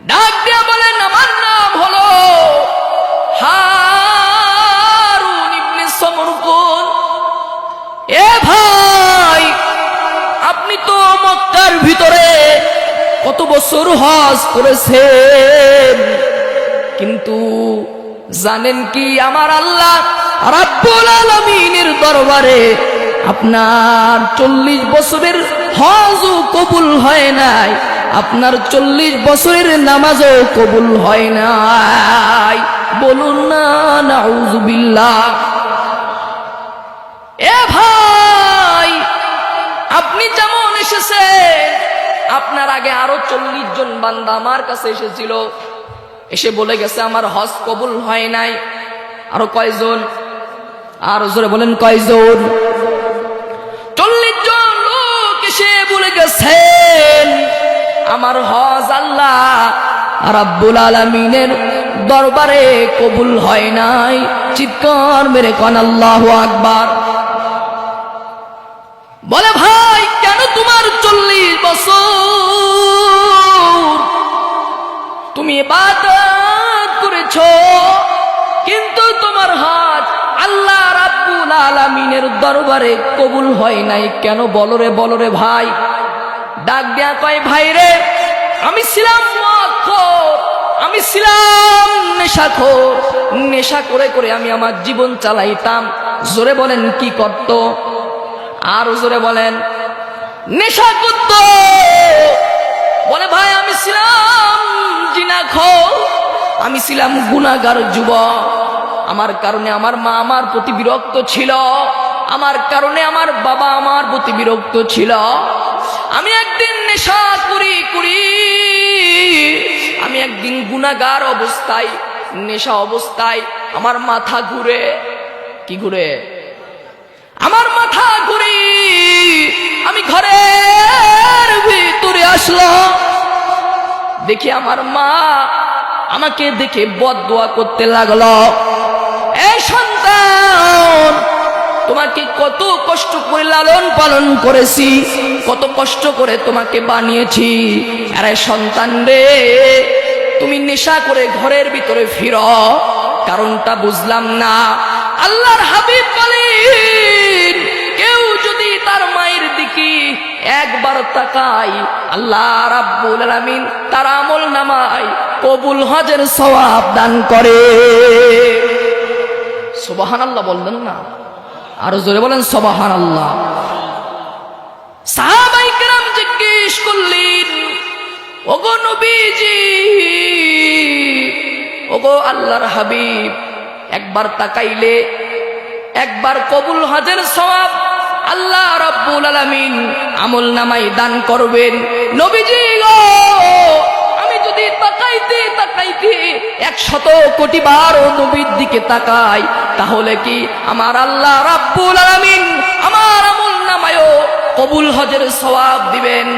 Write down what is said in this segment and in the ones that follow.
ডাক দিয়া বলেন, আমার নাম হলো হারুন এ ভাই, আপনি তো মক্কার ভিতরে কত বছর হজ করেছেন, কিন্তু জানেন কি আমার আল্লাহ রাব্বুল আলামিনের দরবারে আপনার চল্লিশ বছরের হজও কবুল হয় নাই। আপনার চল্লিশ বছরের নামাজও কবুল হয় নাই। বলুন না নাউজুবিল্লাহ এ ভাই, আপনি যেমন এসেছেন, আপনার আগে আরও চল্লিশ জন বান্দা আমার কাছে এসেছিল। এসে বলে গেছে, আমার হজ কবুল হয় নাই। আরও কয়জন? আর জোরে বলেন, কয়জন? চল্লিশ জন লোক এসে বলে গেছেন আমার হজ আল্লাহ রাব্বুল আলমিনের দরবারে কবুল হয় নাই। চিৎকার মেরে কন, আল্লাহ আকবার। বলে, ভাই, কেন তোমার চল্লিশ বছর? তুমি ইবাদত করেছ, কিন্তু তোমার হাত আল্লাহ রাব্বুল আলামিনের দরবারে কবুল হয় নাই। কেন? বলো রে বলো রে, ভাই। ডাক দেয়া কয়, ভাই রে, আমি ছিলাম আমি ছিলাম নেশাখোর নেশা করে করে আমি আমার জীবন চালাইতাম। জোরে বলেন, কি করত? আর জোরে বলেন, নেশা করত। বলে, ভাই, আমি ছিলাম জিনাখোর আমি ছিলাম গুনাগার যুবক। আমার কারণে আমার মা আমার প্রতি বিরক্ত ছিল। আমার কারণে আমার বাবা আমার প্রতি বিরক্ত ছিল। আমি একদিন নেশা করি করি। আমি একদিন গুনাগার অবস্থায়, নেশা অবস্থায় আমার মাথা ঘুরে। কি ঘুরে? আমার মাথা ঘুরি। আমি ঘরের ভিতরে আসলাম। দেখি আমার মা আমাকে দেখে বদদোয়া করতে লাগল। এ সন্তান তোমাকে কত কষ্ট করে লালন পালন করেছি, কত কষ্ট করে তোমাকে বানিয়েছি। আরে সন্তান রে, তুমি নেশা করে ঘরের ভিতরে ফির, কারণটা বুঝলাম না। আল্লাহর হাবিব বলেন, কেউ যদি তার মায়ের দিকে একবার তাকাই আল্লাহ রাব্বুল আলামিন তার আমল নামায় কবুল হজের সওয়াব দান করে। সুবহানাল্লাহ বললেন না। আরও জোরে বলেন সাহাবাই কেরাম জিজ্ঞেস করলেন, ওগো নবীজি, ওগো আল্লাহর হাবিব, একবার তাকাইলে, একবার কবুল হজের সওয়াব আল্লাহ রাব্বুল আলামিন আমল নামাই দান করবেন। নবীজি গো একশত কোটি বার ও নবীর দিকে তাকাই, তাহলে কি আমার আল্লাহ রাব্বুল আলামিন আমার আমল নামায়ও কবুল হজের সওয়াব দিবেন?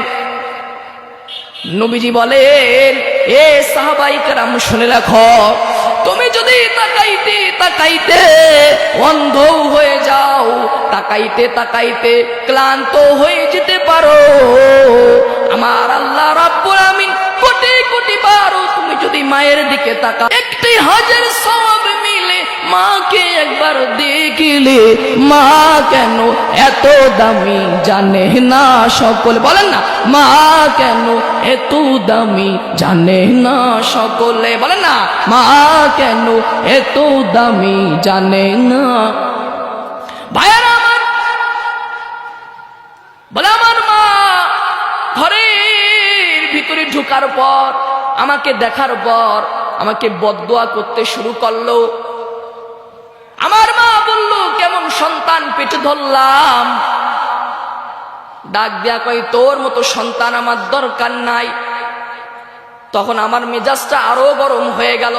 নবীজি বলেন, এ সাহাবাই কারাম, শুনে রাখো, তুমি যদি তাকাইতে তাকাইতে অন্ধ হয়ে যাও, তাকাইতে তাকাইতে ক্লান্ত হয়ে যেতে যদি মায়ের দিকে তাকা একটি হাজার সব মিলে মাকে একবার দেখিলে, মা কেন এত দামি জানে না সকলে? বলেন না, মা কেন এত দামি জানে না সকলে? বলেন না, মা কেন এত দামি জানে না? ভাইয়ারা আমার, বলে আমার মা, ঘরের ভিতরে ঢোকার পর আমাকে দেখার পর আমাকে বদদোয়া করতে শুরু করল। আমার মা বলল, কেমন সন্তান পেটে ধরলাম? ডাক দেয়া কই তোর মতো সন্তান আমার দরকার নাই। তখন আমার মেজাজটা আরও গরম হয়ে গেল।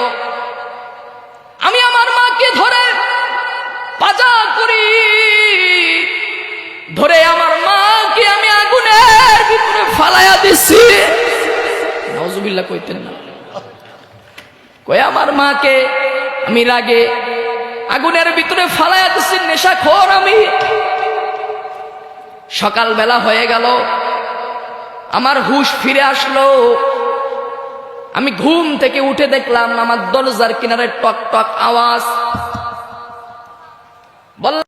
আমি আমার মাকে ধরে পাজা করি। ধরে আমার মাকে আমি আগুনের ভিতরে ফালাইয়া দিছি। আলহামদুলিল্লাহ কইতেন না। কয়ে আমার মাকে, আমি রাগে আগুনের ভিতরে ফালায় দিচ্ছি নেশা খোর আমি। সকালবেলা হয়ে গেল, আমার হুশ ফিরে আসলো। আমি ঘুম থেকে উঠে দেখলাম আমার দরজার কিনারে টক টক আওয়াজ। বললাম